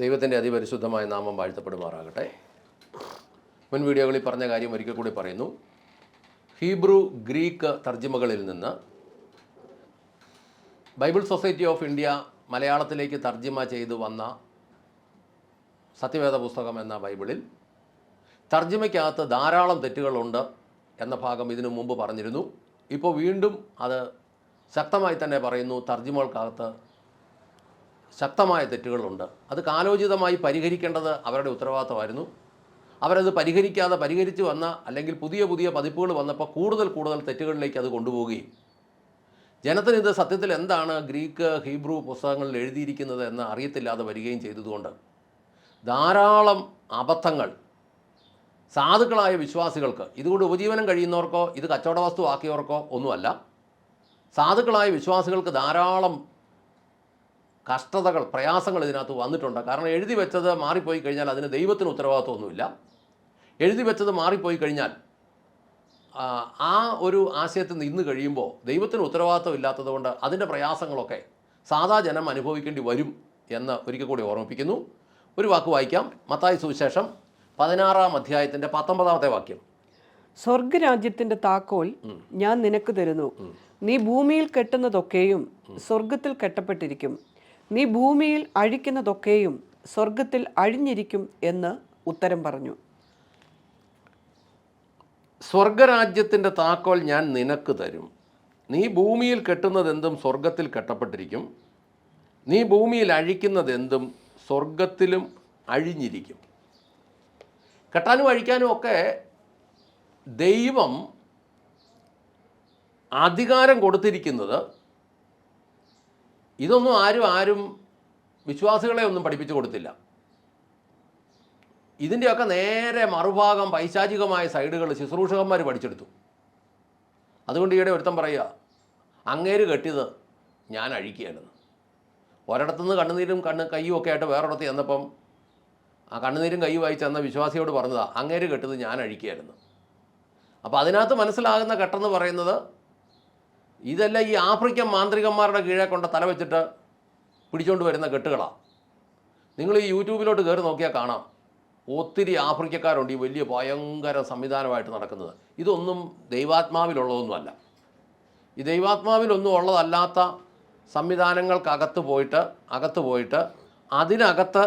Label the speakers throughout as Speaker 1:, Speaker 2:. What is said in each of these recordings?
Speaker 1: ദൈവത്തിന്റെ അതിപരിശുദ്ധമായ നാമം വാഴ്ത്തപ്പെടുമാറാകട്ടെ. മുൻ വീഡിയോകളിൽ പറഞ്ഞ കാര്യം ഒരിക്കൽ കൂടി പറയുന്നു. ഹീബ്രു ഗ്രീക്ക് തർജിമകളിൽ നിന്ന് ബൈബിൾ സൊസൈറ്റി ഓഫ് ഇന്ത്യ മലയാളത്തിലേക്ക് തർജിമ ചെയ്തു വന്ന സത്യവേദ പുസ്തകം എന്ന ബൈബിളിൽ തർജിമയ്ക്കകത്ത് ധാരാളം തെറ്റുകളുണ്ട് എന്ന ഭാഗം ഇതിനു മുമ്പ് പറഞ്ഞിരുന്നു. ഇപ്പോൾ വീണ്ടും അത് ശക്തമായി തന്നെ പറയുന്നു. തർജിമകൾക്കകത്ത് ശക്തമായ തെറ്റുകളുണ്ട്. അത് കാലോചിതമായി പരിഹരിക്കേണ്ടത് അവരുടെ ഉത്തരവാദിത്തമായിരുന്നു. അവരത് പരിഹരിക്കാതെ പരിഹരിച്ച് വന്ന അല്ലെങ്കിൽ പുതിയ പുതിയ പതിപ്പുകൾ വന്നപ്പോൾ കൂടുതൽ കൂടുതൽ തെറ്റുകളിലേക്ക് അത് കൊണ്ടുപോവുകയും. ജനത്തിന് ഇത് സത്യത്തിൽ എന്താണ് ഗ്രീക്ക് ഹീബ്രു പുസ്തകങ്ങളിൽ എഴുതിയിരിക്കുന്നത് എന്ന് അറിയത്തില്ലാതെ വരികയും ചെയ്തതുകൊണ്ട് ധാരാളം അബദ്ധങ്ങൾ സാധുക്കളായ വിശ്വാസികൾക്ക് ഇതുകൊണ്ട് ഉപജീവനം കഴിയുന്നവർക്കോ ഇത് കച്ചവട വസ്തു ആക്കിയവർക്കോ ഒന്നുമല്ല. സാധുക്കളായ വിശ്വാസികൾക്ക് ധാരാളം കഷ്ടതകൾ പ്രയാസങ്ങൾ ഇതിനകത്ത് വന്നിട്ടുണ്ട്. കാരണം എഴുതി വെച്ചത് മാറിപ്പോയി കഴിഞ്ഞാൽ അതിന് ദൈവത്തിന് ഉത്തരവാദിത്വമൊന്നുമില്ല. എഴുതി വെച്ചത് മാറിപ്പോയി കഴിഞ്ഞാൽ ആ, ഒരു ആശയത്തിൽ നിന്ന് കഴിയുമ്പോൾ ദൈവത്തിന് ഉത്തരവാദിത്വം ഇല്ലാത്തതുകൊണ്ട് അതിന്റെ പ്രയാസങ്ങളൊക്കെ സാധാ ജനം അനുഭവിക്കേണ്ടി വരും എന്ന് ഒരിക്കൽ കൂടി ഓർമ്മിപ്പിക്കുന്നു. ഒരു വാക്ക് വായിക്കാം. മത്തായി സുവിശേഷം പതിനാറാം അധ്യായത്തിന്റെ പത്തൊമ്പതാമത്തെ വാക്യം.
Speaker 2: സ്വർഗരാജ്യത്തിന്റെ താക്കോൽ ഞാൻ നിനക്ക് തരുന്നു. നീ ഭൂമിയിൽ കെട്ടുന്നതൊക്കെയും സ്വർഗത്തിൽ കെട്ടപ്പെട്ടിരിക്കും. നീ ഭൂമിയിൽ അഴിക്കുന്നതൊക്കെയും സ്വർഗത്തിൽ അഴിഞ്ഞിരിക്കും എന്ന് ഉത്തരം പറഞ്ഞു.
Speaker 1: സ്വർഗരാജ്യത്തിന്റെ താക്കോൽ ഞാൻ നിനക്ക് തരും. നീ ഭൂമിയിൽ കെട്ടുന്നതെന്തും സ്വർഗത്തിൽ കെട്ടപ്പെട്ടിരിക്കും. നീ ഭൂമിയിൽ അഴിക്കുന്നതെന്തും സ്വർഗത്തിലും അഴിഞ്ഞിരിക്കും. കെട്ടാനും അഴിക്കാനും ഒക്കെ ദൈവം അധികാരം കൊടുത്തിരിക്കുന്നത് ഇതൊന്നും ആരും ആരും വിശ്വാസികളെ ഒന്നും പഠിപ്പിച്ചു കൊടുത്തില്ല. ഇതിന്റെയൊക്കെ നേരെ മറുഭാഗം പൈശാചികമായ സൈഡുകൾ ശുശ്രൂഷകന്മാർ പഠിച്ചെടുത്തു. അതുകൊണ്ട് ഈയിടെ ഒരുത്തം പറയുക അങ്ങേര് കെട്ടിയത് ഞാൻ അഴിക്കുകയായിരുന്നു. ഒരിടത്തുനിന്ന് കണ്ണുനീരും കണ്ണ് കയ്യും ഒക്കെ ആയിട്ട് വേറൊരിടത്ത് ചെന്നപ്പം ആ കണ്ണുനീരും കൈ വായിച്ച് എന്ന വിശ്വാസിയോട് പറഞ്ഞതാണ് അങ്ങേര് കെട്ടത് ഞാൻ അഴിക്കുകയായിരുന്നു. അപ്പോൾ അതിനകത്ത് മനസ്സിലാകുന്ന കെട്ടെന്ന് പറയുന്നത് ഇതെല്ലാം ഈ ആഫ്രിക്കൻ മാന്ത്രികന്മാരുടെ കീഴെ കൊണ്ട് തല വെച്ചിട്ട് പിടിച്ചുകൊണ്ട് വരുന്ന കെട്ടുകളാണ് നിങ്ങൾ ഈ യൂട്യൂബിലോട്ട് കയറി നോക്കിയാൽ കാണാം. ഒത്തിരി ആഫ്രിക്കക്കാരുണ്ട് ഈ വലിയ ഭയങ്കര സംവിധാനമായിട്ട് നടക്കുന്നത്. ഇതൊന്നും ദൈവാത്മാവിലുള്ളതൊന്നുമല്ല. ഈ ദൈവാത്മാവിലൊന്നും ഉള്ളതല്ലാത്ത സംവിധാനങ്ങൾക്കകത്ത് പോയിട്ട് അകത്ത് പോയിട്ട് അതിനകത്ത്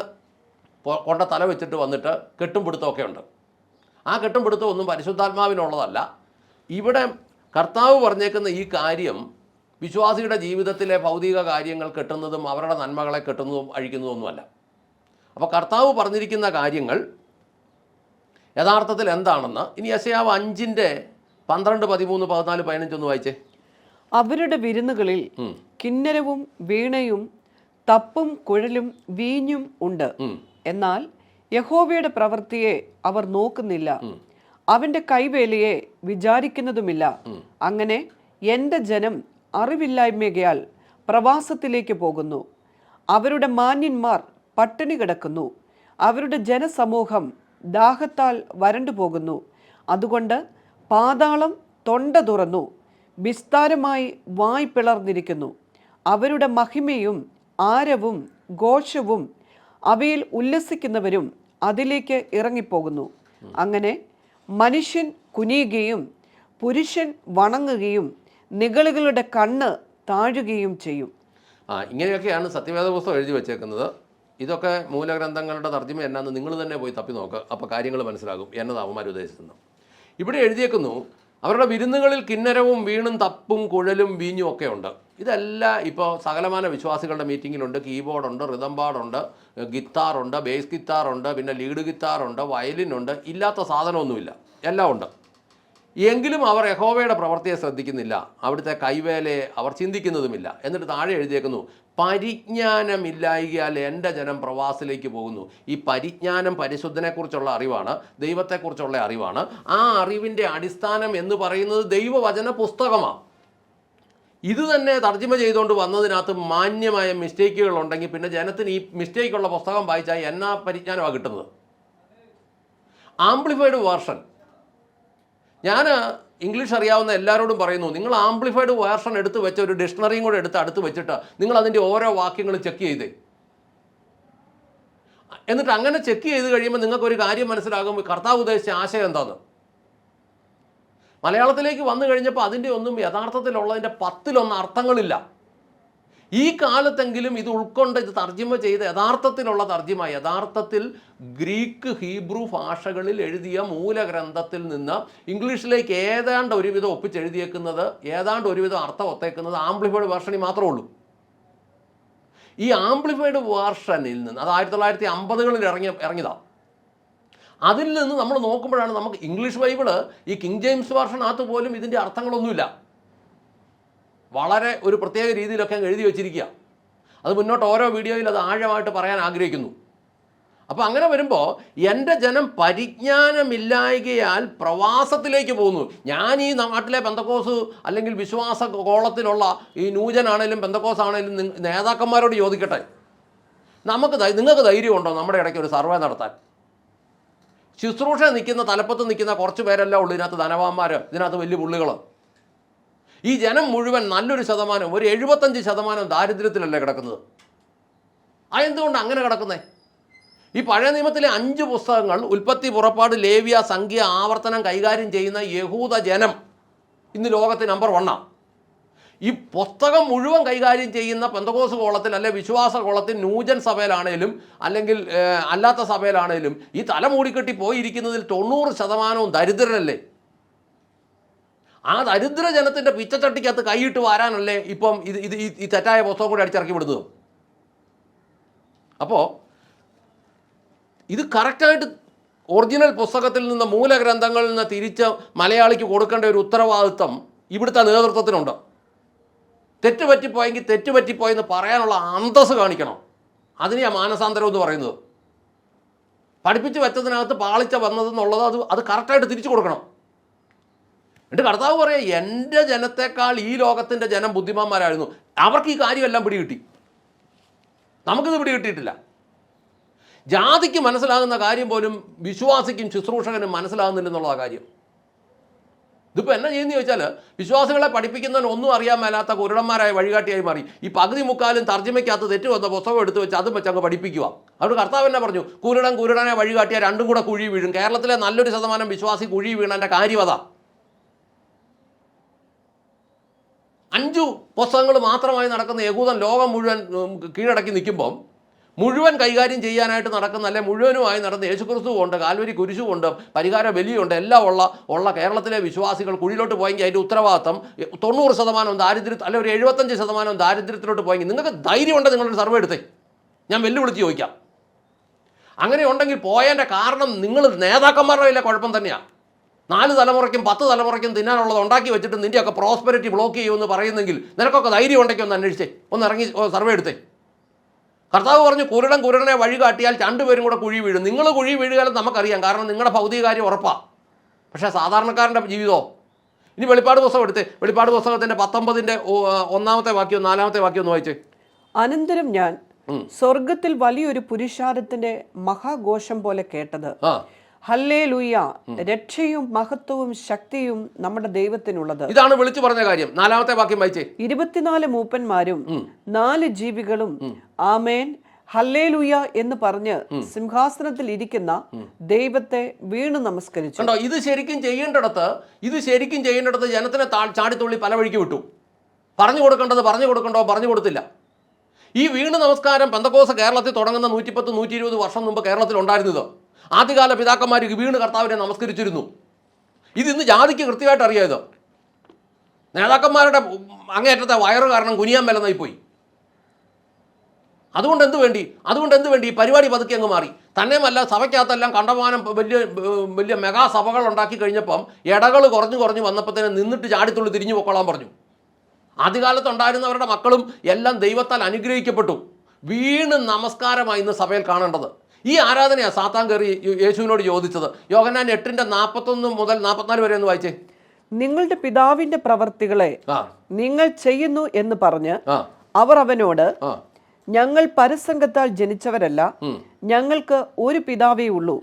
Speaker 1: കൊണ്ട തല വെച്ചിട്ട് വന്നിട്ട് കെട്ടും പിടുത്തമൊക്കെ ഉണ്ട്. ആ കെട്ടും പിടുത്തം ഒന്നും പരിശുദ്ധാത്മാവിനുള്ളതല്ല ഇവിടെ കർത്താവ് പറഞ്ഞേക്കുന്ന ഈ കാര്യം വിശ്വാസിയുടെ ജീവിതത്തിലെ ഭൗതിക കാര്യങ്ങൾ കെട്ടുന്നതും അവരുടെ നന്മകളെ കെട്ടുന്നതും അഴിക്കുന്നതൊന്നുമല്ല. അപ്പോൾ കർത്താവ് പറഞ്ഞിരിക്കുന്ന കാര്യങ്ങൾ യഥാർത്ഥത്തിൽ എന്താണെന്ന് ഇനി യശയാവ് അഞ്ചിന്റെ പന്ത്രണ്ട് പതിമൂന്ന് പതിനാല് പതിനഞ്ചൊന്ന് വായിച്ചേ.
Speaker 2: അവരുടെ വിരുന്നുകളിൽ. കിന്നരവും വീണയും തപ്പും കുഴലും വീഞ്ഞും ഉണ്ട്. എന്നാൽ യഹോവയുടെ പ്രവൃത്തിയെ അവർ നോക്കുന്നില്ല. അവന്റെ കൈവേലയെ വിചാരിക്കുന്നതുമില്ല. അങ്ങനെ എന്റെ ജനം അറിവില്ലായ്മയാൽ പ്രവാസത്തിലേക്ക് പോകുന്നു. അവരുടെ മാന്യന്മാർ പട്ടിണി കിടക്കുന്നു. അവരുടെ ജനസമൂഹം ദാഹത്താൽ വരണ്ടു പോകുന്നു. അതുകൊണ്ട് പാതാളം തൊണ്ട തുറന്നു. വിസ്താരമായി വായ് പിളർന്നിരിക്കുന്നു. അവരുടെ മഹിമയും ആരവും ഘോഷവും അവയിൽ ഉല്ലസിക്കുന്നവരും അതിലേക്ക് ഇറങ്ങിപ്പോകുന്നു. അങ്ങനെ മനുഷ്യൻ കുനിയുകയും പുരുഷൻ വണങ്ങുകയും നിഗളുകളുടെ കണ്ണ് താഴുകയും ചെയ്യും.
Speaker 1: ആ ഇങ്ങനെയൊക്കെയാണ് സത്യവേദ പുസ്തകം എഴുതി വെച്ചേക്കുന്നത്. ഇതൊക്കെ മൂലഗ്രന്ഥങ്ങളുടെ തർജമ എന്നാന്ന് നിങ്ങൾ തന്നെ പോയി തപ്പി നോക്കുക അപ്പോൾ കാര്യങ്ങൾ മനസ്സിലാകും എന്നത് അവന്മാർ ഉദ്ദേശിക്കുന്നത് ഇവിടെ എഴുതിയേക്കുന്നു അവരുടെ വിരുന്നുകളിൽ കിന്നരവും വീണും തപ്പും കുഴലും വീഞ്ഞും ഒക്കെ ഉണ്ട്. ഇതെല്ലാം ഇപ്പോൾ സകലമാന വിശ്വാസികളുടെ മീറ്റിങ്ങിലുണ്ട്. കീബോർഡുണ്ട് റിതം പാടുണ്ട് ഗിത്താറുണ്ട് ബേസ് ഗിത്താറുണ്ട് പിന്നെ ലീഡ് ഗിത്താറുണ്ട് വയലിനുണ്ട്. ഇല്ലാത്ത സാധനമൊന്നുമില്ല. എല്ലാം ഉണ്ട്. എങ്കിലും അവർ യഹോവയുടെ പ്രവൃത്തിയെ ശ്രദ്ധിക്കുന്നില്ല. അവിടുത്തെ കൈവേലയെ അവർ ചിന്തിക്കുന്നതുമില്ല. എന്നിട്ട് താഴെ എഴുതിയേക്കുന്നു പരിജ്ഞാനമില്ലായികയാൽ എന്റെ ജനം പ്രവാസിലേക്ക് പോകുന്നു. ഈ പരിജ്ഞാനം പരിശുദ്ധനെക്കുറിച്ചുള്ള അറിവാണ് ദൈവത്തെക്കുറിച്ചുള്ള അറിവാണ്. ആ അറിവിന്റെ അടിസ്ഥാനം എന്ന് പറയുന്നത് ദൈവവചന പുസ്തകമാണ് ഇത് തന്നെ തർജമ ചെയ്തുകൊണ്ട് വന്നതിനകത്ത് മാന്യമായ മിസ്റ്റേക്കുകൾ ഉണ്ടെങ്കിൽ പിന്നെ ജനത്തിന് ഈ മിസ്റ്റേക്കുള്ള പുസ്തകം വായിച്ചാൽ എന്നാ പരിജ്ഞാനമാണ് കിട്ടുന്നത്? ആംപ്ലിഫൈഡ് വേർഷൻ ഞാൻ ഇംഗ്ലീഷ് അറിയാവുന്ന എല്ലാവരോടും പറയുന്നു നിങ്ങൾ ആംപ്ലിഫൈഡ് വേർഷൻ എടുത്ത് വെച്ച ഒരു ഡിക്ഷണറിയും കൂടെ എടുത്ത് അടുത്ത് വെച്ചിട്ട് നിങ്ങൾ അതിന്റെ ഓരോ വാക്യങ്ങളും ചെക്ക് ചെയ്തേ. എന്നിട്ട് അങ്ങനെ ചെക്ക് ചെയ്ത് കഴിയുമ്പോൾ നിങ്ങൾക്ക് ഒരു കാര്യം മനസ്സിലാകും കർത്താവ് ഉദ്ദേശിച്ച ആശയം എന്താണെന്ന് മലയാളത്തിലേക്ക് വന്നു കഴിഞ്ഞപ്പോൾ അതിന്റെ ഒന്നും യഥാർത്ഥത്തിലുള്ളതിന്റെ പത്തിലൊന്ന് അർത്ഥങ്ങളില്ല. ഈ കാലത്തെങ്കിലും ഇത് ഉൾക്കൊണ്ട് ഇത് തർജിമ ചെയ്ത് യഥാർത്ഥത്തിലുള്ള തർജിമ യഥാർത്ഥത്തിൽ ഗ്രീക്ക് ഹീബ്രു ഭാഷകളിൽ എഴുതിയ മൂലഗ്രന്ഥത്തിൽ നിന്ന് ഇംഗ്ലീഷിലേക്ക് ഏതാണ്ട് ഒരുവിധം ഒപ്പിച്ചെഴുതിയേക്കുന്നത് ഏതാണ്ട് ഒരുവിധം അർത്ഥം ഒത്തേക്കുന്നത് ആംപ്ലിഫൈഡ് വേർഷനിൽ മാത്രമേ ഉള്ളൂ. ഈ ആംപ്ലിഫൈഡ് വേർഷനിൽ നിന്ന് അത് ആയിരത്തി തൊള്ളായിരത്തി അമ്പതുകളിൽ ഇറങ്ങിയ ഇറങ്ങിയതാണ് അതിൽ നിന്ന് നമ്മൾ നോക്കുമ്പോഴാണ് നമുക്ക് ഇംഗ്ലീഷ് ബൈബിൾ ഈ കിങ് ജെയിംസ് വർഷനകത്ത് പോലും ഇതിന്റെ അർത്ഥങ്ങളൊന്നുമില്ല. വളരെ ഒരു പ്രത്യേക രീതിയിലൊക്കെ എഴുതി വെച്ചിരിക്കുക. അത് മുന്നോട്ട് ഓരോ വീഡിയോയിൽ അത് ആഴമായിട്ട് പറയാൻ ആഗ്രഹിക്കുന്നു. അപ്പോൾ അങ്ങനെ വരുമ്പോൾ എന്റെ ജനം പരിജ്ഞാനമില്ലായകയാൽ പ്രവാസത്തിലേക്ക് പോകുന്നു. ഞാൻ ഈ നാട്ടിലെ പെന്തക്കോസ് അല്ലെങ്കിൽ വിശ്വാസ കോളത്തിലുള്ള ഈ ന്യൂജനാണേലും പെന്തക്കോസ് ആണേലും നേതാക്കന്മാരോട് ചോദിക്കട്ടെ. നമുക്ക് നിങ്ങൾക്ക് ധൈര്യമുണ്ടോ നമ്മുടെ ഇടയ്ക്ക് ഒരു സർവേ നടത്താൻ? ശുശ്രൂഷ നിൽക്കുന്ന തലപ്പത്ത് നിൽക്കുന്ന കുറച്ച് പേരല്ല ഉള്ളൂ ഇതിനകത്ത് ധനവാന്മാർ ഇതിനകത്ത് വലിയ പുള്ളികൾ ഈ ജനം മുഴുവൻ നല്ലൊരു ശതമാനം ഒരു എഴുപത്തഞ്ച് ശതമാനം ദാരിദ്ര്യത്തിലല്ലേ കിടക്കുന്നത്? അതെന്തുകൊണ്ട് അങ്ങനെ കിടക്കുന്നത് ഈ പഴയ നിയമത്തിലെ അഞ്ച് പുസ്തകങ്ങൾ ഉൽപ്പത്തി പുറപ്പാട് ലേവ്യ സംഖ്യ ആവർത്തനം കൈകാര്യം ചെയ്യുന്ന യഹൂദ ജനം ഇന്ന് ലോകത്തെ നമ്പർ വണ്ണാണ് ഈ പുസ്തകം മുഴുവൻ കൈകാര്യം ചെയ്യുന്ന പെന്തകോസ് കോളത്തിൽ അല്ലെ വിശ്വാസ കോളത്തിൽ നൂജൻ സഭയിലാണേലും അല്ലെങ്കിൽ അല്ലാത്ത സഭയിലാണേലും ഈ തല മൂടിക്കെട്ടി പോയിരിക്കുന്നതിൽ തൊണ്ണൂറ് ശതമാനവും ദരിദ്രരല്ലേ? ആ ദരിദ്ര ജനത്തിന്റെ പിച്ചച്ചട്ടിക്കകത്ത് കൈയിട്ട് വരാനല്ലേ ഇപ്പം ഇത് ഇത് ഈ- തെറ്റായ പുസ്തകം കൂടി അടിച്ചിറക്കി വിടുന്നത്? അപ്പോൾ ഇത് കറക്റ്റായിട്ട് ഒറിജിനൽ പുസ്തകത്തിൽ നിന്ന് മൂലഗ്രന്ഥങ്ങളിൽ നിന്ന് തിരിച്ച് മലയാളിക്ക് കൊടുക്കേണ്ട ഒരു ഉത്തരവാദിത്വം ഇവിടുത്തെ നേതൃത്വത്തിനുണ്ട്. തെറ്റ് പറ്റിപ്പോയെങ്കിൽ തെറ്റ് പറ്റിപ്പോയെന്ന് പറയാനുള്ള അന്തസ് കാണിക്കണം. അതിനെയാ മാനസാന്തരം എന്ന് പറയുന്നത്. പഠിപ്പിച്ച് വെച്ചതിനകത്ത് പാളിച്ച വന്നതെന്നുള്ളത് അത് അത് കറക്റ്റായിട്ട് തിരിച്ചു കൊടുക്കണം. എന്നിട്ട് കർത്താവ് പറയുക എന്റെ ജനത്തെക്കാൾ ഈ ലോകത്തിന്റെ ജനം ബുദ്ധിമാന്മാരായിരുന്നു. അവർക്ക് ഈ കാര്യമെല്ലാം പിടികിട്ടി. നമുക്കിത് പിടികിട്ടിയിട്ടില്ല. ജാതിക്ക് മനസ്സിലാകുന്ന കാര്യം പോലും വിശ്വാസിക്കും ശുശ്രൂഷകനും മനസ്സിലാകുന്നില്ലെന്നുള്ള കാര്യം. ഇതിപ്പോൾ എന്നാ ചെയ്യുന്നത് ചോദിച്ചാൽ വിശ്വാസികളെ പഠിപ്പിക്കുന്നവൻ ഒന്നും അറിയാൻ മേലാത്ത കുരുടന്മാരായ വഴികാട്ടിയായി മാറി. ഈ പകുതി മുക്കാലും തർജമയ്ക്കകത്ത് തെറ്റ് വന്ന പുസ്തകം എടുത്ത് വെച്ച് അതും വെച്ച് അങ്ങ് പഠിപ്പിക്കുക അവിടെ കർത്താവ് തന്നെ പറഞ്ഞു? കുരുടൻ കുരുടനെ വഴികാട്ടിയ രണ്ടും കൂടെ കുഴി വീഴും. കേരളത്തിലെ നല്ലൊരു ശതമാനം വിശ്വാസി കുഴി വീണതിന്റെ കാര്യം അതാ. അഞ്ചു പുസ്തകങ്ങൾ മാത്രമായി നടക്കുന്ന യഹൂദൻ ലോകം മുഴുവൻ കീഴടക്കി നിൽക്കുമ്പം മുഴുവൻ കൈകാര്യം ചെയ്യാനായിട്ട് നടക്കുന്ന അല്ലെ മുഴുവനുമായി നടന്ന യേശുക്രിസ്തുവുണ്ട് കാൽവരി കുരിശുമുണ്ട് പരിഹാര ബലിയുണ്ട് എല്ലാം ഉള്ള ഉള്ള കേരളത്തിലെ വിശ്വാസികൾ കുഴിയിലോട്ട് പോയെങ്കിൽ അതിന്റെ ഉത്തരവാദിത്തം തൊണ്ണൂറ് ശതമാനം ദാരിദ്ര്യ അല്ലെ ഒരു എഴുപത്തഞ്ച് ശതമാനം ദാരിദ്ര്യത്തിലോട്ട് പോയെങ്കിൽ നിങ്ങൾക്ക് ധൈര്യമുണ്ട് നിങ്ങളൊരു സർവേ എടുത്തേ. ഞാൻ വെല്ലുവിളിച്ച് ചോദിക്കാം. അങ്ങനെ ഉണ്ടെങ്കിൽ പോയതിന്റെ കാരണം നിങ്ങൾ നേതാക്കന്മാരുടെ വലിയ കുഴപ്പം തന്നെയാണ് നാല് തലമുറയ്ക്കും പത്ത് തലമുറയ്ക്കും തിന്നാനുള്ളത് ഉണ്ടാക്കി വെച്ചിട്ട് നിന്റെയൊക്കെ പ്രോസ്പെരിറ്റി ബ്ലോക്ക് ചെയ്യുമെന്ന് പറയുന്നെങ്കിൽ നിനക്കൊക്കെ ധൈര്യം ഉണ്ടെങ്കിൽ ഒന്ന് അന്വേഷിച്ചേ. ഒന്ന് ഇറങ്ങി സർവേ എടുത്തേ. കർത്താവ് പറഞ്ഞു കുരുടൻ കുരുടനെ വഴി കാട്ടിയാൽ രണ്ടുപേരും കൂടെ കുഴി വീഴും. നിങ്ങൾ കുഴി വീഴുകയാലും നമുക്കറിയാം കാരണം നിങ്ങളുടെ ഭൗതിക കാര്യം ഉറപ്പാണ് പക്ഷേ സാധാരണക്കാരന്റെ ജീവിതമോ? ഇനി വെളിപ്പാട് പുസ്തകം എടുത്ത് വെളിപ്പാട് പുസ്തകത്തിന്റെ പത്തൊമ്പതിന്റെ ഒന്നാമത്തെ വാക്യവും നാലാമത്തെ വാക്യവും ഒന്ന് വായിച്ച്.
Speaker 2: അനന്തരം ഞാൻ സ്വർഗത്തിൽ വലിയൊരു പുരുഷാരത്തിന്റെ മഹാഘോഷം പോലെ കേട്ടത് ഹല്ലേ ലൂയ രക്ഷയും മഹത്വവും ശക്തിയും നമ്മുടെ ദൈവത്തിനുള്ളത്.
Speaker 1: ഇതാണ് വിളിച്ചു പറഞ്ഞ കാര്യം. നാലാമത്തെ വാക്യം വായിച്ചേ.
Speaker 2: ഇരുപത്തിനാല് മൂപ്പന്മാരും നാല് ജീവികളും ആമേൻ ഹല്ലേലൂയ എന്ന് പറഞ്ഞ് സിംഹാസനത്തിൽ ഇരിക്കുന്ന ദൈവത്തെ വീണു നമസ്കരിച്ചു.
Speaker 1: കണ്ടോ ഇത് ശരിക്കും ചെയ്യേണ്ടിടത്ത് ഇത് ശരിക്കും ചെയ്യേണ്ടിടത്ത് ജനത്തിനെ ചാടിത്തുള്ളി പല വഴിക്ക് വിട്ടു. പറഞ്ഞു കൊടുക്കേണ്ടത് പറഞ്ഞു കൊടുക്കണ്ടോ പറഞ്ഞു കൊടുത്തില്ല. ഈ വീണ് നമസ്കാരം പെന്തക്കോസ് കേരളത്തിൽ തുടങ്ങുന്ന നൂറ്റിപ്പത്ത് നൂറ്റി ഇരുപത് വർഷം മുമ്പ് കേരളത്തിൽ ഉണ്ടായിരുന്നത് ആദ്യകാല പിതാക്കന്മാർ വീണ് കർത്താവിനെ നമസ്കരിച്ചിരുന്നു. ഇതിന്ന് ജാതിക്ക് കൃത്യമായിട്ട് അറിയാം നേതാക്കന്മാരുടെ അങ്ങേറ്റത്തെ വയറ് കാരണം കുനിയാൻ മേലെന്നായി പോയി. അതുകൊണ്ട് എന്ത് വേണ്ടി? അതുകൊണ്ട് എന്ത് വേണ്ടി? ഈ പരിപാടി പതുക്കെ അങ്ങ് മാറി. തന്നെയുമല്ല സഭയ്ക്കകത്തെല്ലാം കണ്ടമാനം വലിയ വലിയ മെഗാ സഭകൾ ഉണ്ടാക്കി കഴിഞ്ഞപ്പം ഇടകൾ കുറഞ്ഞു കുറഞ്ഞു വന്നപ്പോൾ തന്നെ നിന്നിട്ട് ചാടിത്തുള്ളി തിരിഞ്ഞു പൊക്കോളാൻ പറഞ്ഞു. ആദ്യകാലത്ത് ഉണ്ടായിരുന്നവരുടെ മക്കളും എല്ലാം ദൈവത്താൽ അനുഗ്രഹിക്കപ്പെട്ടു. വീണ് നമസ്കാരമായി ഇന്ന് സഭയിൽ കാണേണ്ടത്. ഈ ആരാധനയാണ് സാത്താൻ കയറി യേശുവിനോട് ചോദിച്ചത്? യോഗനാൻ എട്ടിന്റെ നാൽപ്പത്തൊന്ന് മുതൽ നാൽപ്പത്തിനാല് വരെ ഒന്ന് വായിച്ചേ.
Speaker 2: നിങ്ങളുടെ പിതാവിന്റെ പ്രവർത്തികളെ നിങ്ങൾ ചെയ്യുന്നു എന്ന് പറഞ്ഞ് അവർ അവനോട് ഞങ്ങൾ പരസംഗത്താൽ ജനിച്ചവരല്ല ഞങ്ങൾക്ക് ഒരു പിതാവേ ഉള്ളൂ.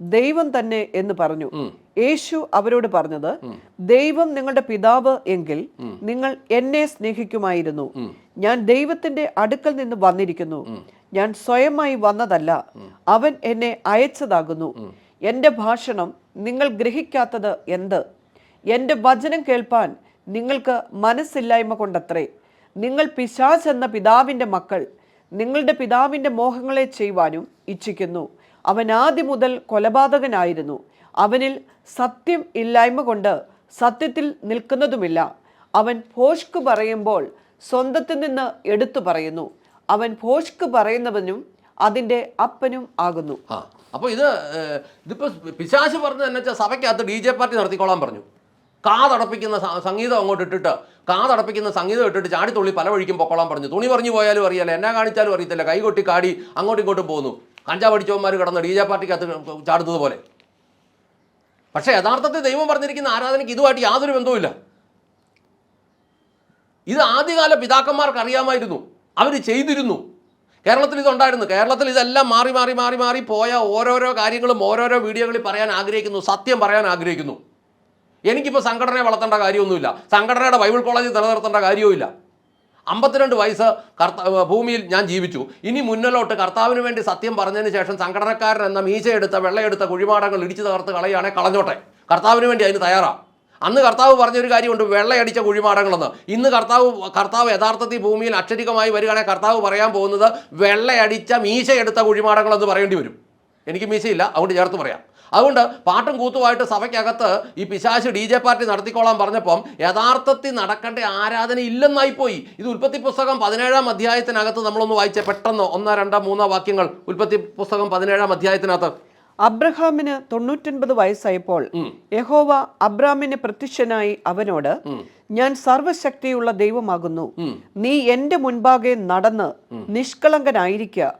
Speaker 2: ദൈവം തന്നെ എന്ന് പറഞ്ഞു. യേശു അവരോട് പറഞ്ഞത് ദൈവം നിങ്ങളുടെ പിതാവ് എങ്കിൽ നിങ്ങൾ എന്നെ സ്നേഹിക്കുമായിരുന്നു. ഞാൻ ദൈവത്തിന്റെ അടുക്കൽ നിന്ന് വന്നിരിക്കുന്നു. ഞാൻ സ്വയമായി വന്നതല്ല. അവൻ എന്നെ അയച്ചതാകുന്നു. എന്റെ ഭാഷണം നിങ്ങൾ ഗ്രഹിക്കാത്തത് എന്ത്? എന്റെ വചനം കേൾപ്പാൻ നിങ്ങൾക്ക് മനസ്സില്ലായ്മ കൊണ്ടത്രേ. നിങ്ങൾ പിശാച് എന്ന പിതാവിന്റെ മക്കൾ. നിങ്ങളുടെ പിതാവിന്റെ മോഹങ്ങളെ ചെയ്യുവാനും ഇച്ഛിക്കുന്നു. അവൻ ആദ്യം മുതൽ കൊലപാതകനായിരുന്നു. അവനിൽ സത്യം ഇല്ലായ്മ കൊണ്ട് സത്യത്തിൽ നിൽക്കുന്നതുമില്ല. അവൻ ഭോഷ്ക് പറയുമ്പോൾ സ്വന്തത്തിൽ നിന്ന് എടുത്തു പറയുന്നു. അവൻ ഭോഷ്ക്ക് പറയുന്നവനും അതിന്റെ അപ്പനും ആകുന്നു.
Speaker 1: ആ അപ്പോൾ ഇത് ഇതിപ്പോ പിശാശ് പറഞ്ഞത് എന്നു വെച്ചാൽ സഭയ്ക്കകത്ത് ഡി ജെ പാർട്ടി നടത്തിക്കോളാൻ പറഞ്ഞു. കാതടപ്പിക്കുന്ന സംഗീതം അങ്ങോട്ട് ഇട്ടിട്ട് കാതടപ്പിക്കുന്ന സംഗീതം ഇട്ടിട്ട് ചാടിത്തുള്ളി പല വഴിക്കും പൊക്കോളാൻ പറഞ്ഞു. തുണി പറഞ്ഞു പോയാലും അറിയാലോ എന്നാ കാണിച്ചാലും അറിയത്തില്ല. കൈ കൊട്ടി കാടി അങ്ങോട്ടും ഇങ്ങോട്ടും പോകുന്നു. കഞ്ചാവ് അടിച്ചവന്മാർ കിടന്ന് ഡി ജെ പാർട്ടിക്കകത്ത് ചാടുന്നത് പോലെ. പക്ഷേ യഥാർത്ഥത്തിൽ ദൈവം പറഞ്ഞിരിക്കുന്ന ആരാധനയ്ക്ക് ഇതുമായിട്ട് യാതൊരു ബന്ധവുമില്ല. ഇത് ആദ്യകാല പിതാക്കന്മാർക്ക് അറിയാമായിരുന്നു. അവർ ചെയ്തിരുന്നു. കേരളത്തിൽ ഇതുണ്ടായിരുന്നു. കേരളത്തിൽ ഇതെല്ലാം മാറി മാറി മാറി മാറി പോയ ഓരോരോ കാര്യങ്ങളും ഓരോരോ വീഡിയോകളിൽ പറയാൻ ആഗ്രഹിക്കുന്നു സത്യം പറയാൻ ആഗ്രഹിക്കുന്നു. എനിക്കിപ്പോൾ സംഘടനയെ വളർത്തേണ്ട കാര്യമൊന്നുമില്ല. സംഘടനയുടെ ബൈബിൾ കോളേജ് നിലനിർത്തേണ്ട കാര്യവുമില്ല. അമ്പത്തിരണ്ട് വയസ്സ് കർത്ത ഭൂമിയിൽ ഞാൻ ജീവിച്ചു. ഇനി മുന്നിലോട്ട് കർത്താവിന് വേണ്ടി സത്യം പറഞ്ഞതിന് ശേഷം സംഘടനക്കാരൻ എന്ന മീശയെടുത്ത വെള്ളയെടുത്ത കുഴിമാടങ്ങൾ ഇടിച്ചു തകർത്ത് കളയുകയാണെങ്കിൽ കളഞ്ഞോട്ടെ. കർത്താവിന് വേണ്ടി അതിന് തയ്യാറാണ് അന്ന് കർത്താവ് പറഞ്ഞൊരു കാര്യമുണ്ട് വെള്ളയടിച്ച കുഴിമാടങ്ങളെന്ന്. ഇന്ന് കർത്താവ് കർത്താവ് യഥാർത്ഥത്തിൽ ഭൂമിയിൽ അക്ഷരികമായി വരികയാണെങ്കിൽ കർത്താവ് പറയാൻ പോകുന്നത് വെള്ളയടിച്ച മീശയെടുത്ത കുഴിമാടങ്ങളെന്ന് പറയേണ്ടി വരും. എനിക്ക് മീശയില്ല അതുകൊണ്ട് ചേർത്ത് പറയാം. അതുകൊണ്ട് പാട്ടും കൂത്തുമായിട്ട് സഭയ്ക്കകത്ത് ഈ പിശാശ് ഡി ജെ പാർട്ടി നടത്തിക്കോളാൻ പറഞ്ഞപ്പം യഥാർത്ഥത്തിൽ നടക്കേണ്ട ആരാധന ഇല്ലെന്നായിപ്പോയി. ഇത് ഉൽപ്പത്തി പുസ്തകം പതിനേഴാം അധ്യായത്തിനകത്ത് നമ്മളൊന്ന് വായിച്ച പെട്ടെന്ന് ഒന്നോ രണ്ടോ മൂന്നോ വാക്യങ്ങൾ ഉൽപ്പത്തി പുസ്തകം പതിനേഴാം അധ്യായത്തിനകത്ത്.
Speaker 2: അബ്രഹാമിന് തൊണ്ണൂറ്റൊൻപത് വയസ്സായപ്പോൾ യഹോവ അബ്രാമിന് പ്രത്യക്ഷനായി അവനോട് ഞാൻ സർവശക്തിയുള്ള ദൈവമാകുന്നു. നീ എന്റെ മുൻപാകെ നടന്ന് നിഷ്കളങ്കനായിരിക്ക.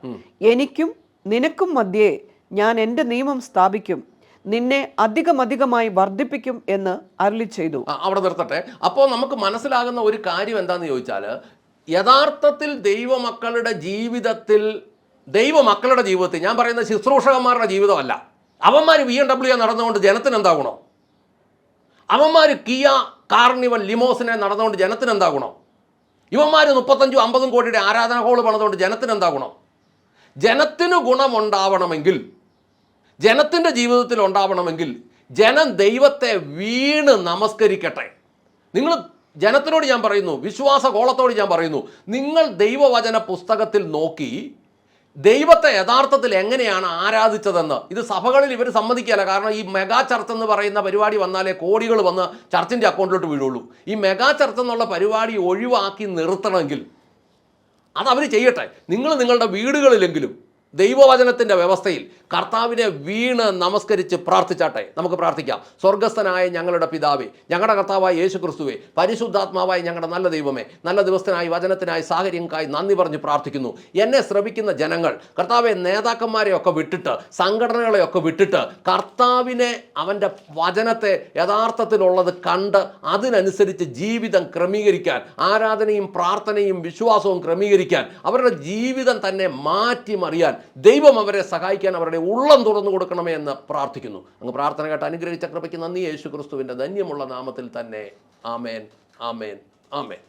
Speaker 2: എനിക്കും നിനക്കും മധ്യേ ഞാൻ എന്റെ നിയമം സ്ഥാപിക്കും. നിന്നെ അധികമധികമായി വർദ്ധിപ്പിക്കും എന്ന് അരുളി ചെയ്തു.
Speaker 1: അവിടെ നിർത്തട്ടെ. അപ്പോൾ നമുക്ക് മനസ്സിലാകുന്ന ഒരു കാര്യം എന്താണെന്ന് ചോദിച്ചാൽ യഥാർത്ഥത്തിൽ ദൈവമക്കളുടെ ജീവിതത്തിൽ ദൈവമക്കളുടെ ജീവിതത്തിൽ ഞാൻ പറയുന്ന ശുശ്രൂഷകന്മാരുടെ ജീവിതമല്ല. അവന്മാർ വി എം ഡബ്ല്യു നടന്നുകൊണ്ട് ജനത്തിന് എന്താ ഗുണം അവന്മാർ കിയ കാർണിവൽ ലിമോസിനെ നടന്നുകൊണ്ട് ജനത്തിന് എന്താ ഗുണം ഇവന്മാർ മുപ്പത്തഞ്ചും അമ്പതും കോടിയുടെ ആരാധന ഹോൾ പണിതുകൊണ്ട് ജനത്തിന് എന്താ ഗുണം ജനത്തിന് ഗുണമുണ്ടാവണമെങ്കിൽ ജനത്തിന്റെ ജീവിതത്തിൽ ഉണ്ടാവണമെങ്കിൽ ജനം ദൈവത്തെ വീണ് നമസ്കരിക്കട്ടെ. നിങ്ങൾ ജനത്തിനോട് ഞാൻ പറയുന്നു വിശ്വാസ കോളത്തോട് ഞാൻ പറയുന്നു നിങ്ങൾ ദൈവവചന പുസ്തകത്തിൽ നോക്കി ദൈവത്തെ യഥാർത്ഥത്തിൽ എങ്ങനെയാണ് ആരാധിച്ചതെന്ന്? ഇത് സഭകളിൽ ഇവർ സമ്മതിക്കുകയല്ല. കാരണം ഈ മെഗാ ചർച്ച് എന്ന് പറയുന്ന പരിപാടി വന്നാലേ കോടികൾ വന്ന് ചർച്ചിന്റെ അക്കൗണ്ടിലോട്ട് വീഴുള്ളൂ. ഈ മെഗാ ചർച്ച് എന്നുള്ള പരിപാടി ഒഴിവാക്കി നിർത്തണമെങ്കിൽ അത് അവർ ചെയ്യട്ടെ. നിങ്ങൾ നിങ്ങളുടെ വീടുകളിലെങ്കിലും ദൈവവചനത്തിന്റെ വ്യവസ്ഥയിൽ കർത്താവിനെ വീണ് നമസ്കരിച്ച് പ്രാർത്ഥിച്ചാട്ടെ. നമുക്ക് പ്രാർത്ഥിക്കാം. സ്വർഗസ്ഥനായ ഞങ്ങളുടെ പിതാവേ ഞങ്ങളുടെ കർത്താവായ യേശു ക്രിസ്തുവേ പരിശുദ്ധാത്മാവായ ഞങ്ങളുടെ നല്ല ദൈവമേ നല്ല ദിവസത്തിനായി വചനത്തിനായി സാഹചര്യങ്ങൾക്കായി നന്ദി പറഞ്ഞ് പ്രാർത്ഥിക്കുന്നു. എന്നെ ശ്രമിക്കുന്ന ജനങ്ങൾ കർത്താവെ നേതാക്കന്മാരെയൊക്കെ വിട്ടിട്ട് സംഘടനകളെയൊക്കെ വിട്ടിട്ട് കർത്താവിനെ അവന്റെ വചനത്തെ യഥാർത്ഥത്തിലുള്ളത് കണ്ട് അതിനനുസരിച്ച് ജീവിതം ക്രമീകരിക്കാൻ ആരാധനയും പ്രാർത്ഥനയും വിശ്വാസവും ക്രമീകരിക്കാൻ അവരുടെ ജീവിതം തന്നെ മാറ്റിമറിയാൻ ദൈവം അവരെ സഹായിക്കാൻ അവരുടെ ഉള്ളം തുറന്നു കൊടുക്കണമേ എന്ന് പ്രാർത്ഥിക്കുന്നു. അങ്ങ് പ്രാർത്ഥന കേട്ട് അനുഗ്രഹിച്ച കൃപയ്ക്ക് നന്ദി. യേശു ക്രിസ്തുവിന്റെ ധന്യമുള്ള നാമത്തിൽ തന്നെ ആമേൻ ആമേൻ ആമേൻ.